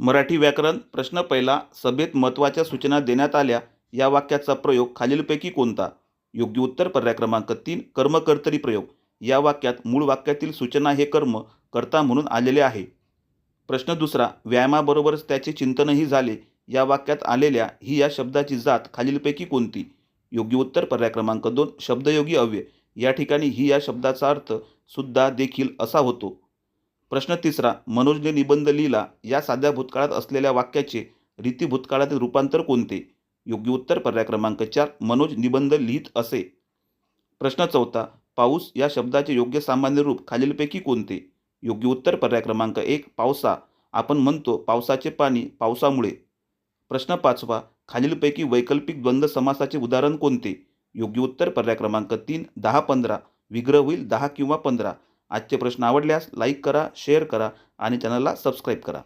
मराठी व्याकरण प्रश्न पहिला सभेत महत्त्वाच्या सूचना देण्यात आल्या. या वाक्याचा प्रयोग खालीलपैकी कोणता? योग्य उत्तर पर्याय क्रमांक तीन कर्मकर्तरी प्रयोग. या वाक्यात मूळ वाक्यातील सूचना हे कर्म कर्ता म्हणून आलेले आहे. प्रश्न दुसरा व्यायामाबरोबरच त्याचे चिंतनही झाले. या वाक्यात आलेल्या ही या शब्दाची जात खालीलपैकी कोणती? योग्य उत्तर पर्याय क्रमांक दोन शब्दयोगी अव्यय. या ठिकाणी ही या शब्दाचा अर्थ सुद्धा देखील असा होतो. प्रश्न तिसरा मनोजने निबंध लिहिला या साध्या भूतकाळात असलेल्या वाक्याचे रीती भूतकाळातील रूपांतर कोणते? योग्य उत्तर पर्याय क्रमांक चार मनोज निबंध लिहित असे. प्रश्न चौथा पाऊस या शब्दाचे योग्य सामान्य रूप खालीलपैकी कोणते? योग्य उत्तर पर्याय क्रमांक एक पावसा. आपण म्हणतो पावसाचे पाणी पावसामुळे. प्रश्न पाचवा खालीलपैकी वैकल्पिक द्वंद्व समासाचे उदाहरण कोणते? योग्य उत्तर पर्याय क्रमांक तीन दहा पंधरा. विग्रह होईल दहा किंवा पंधरा. आजचे प्रश्न आवडल्यास लाईक करा शेअर करा आणि चॅनलला सबस्क्राईब करा.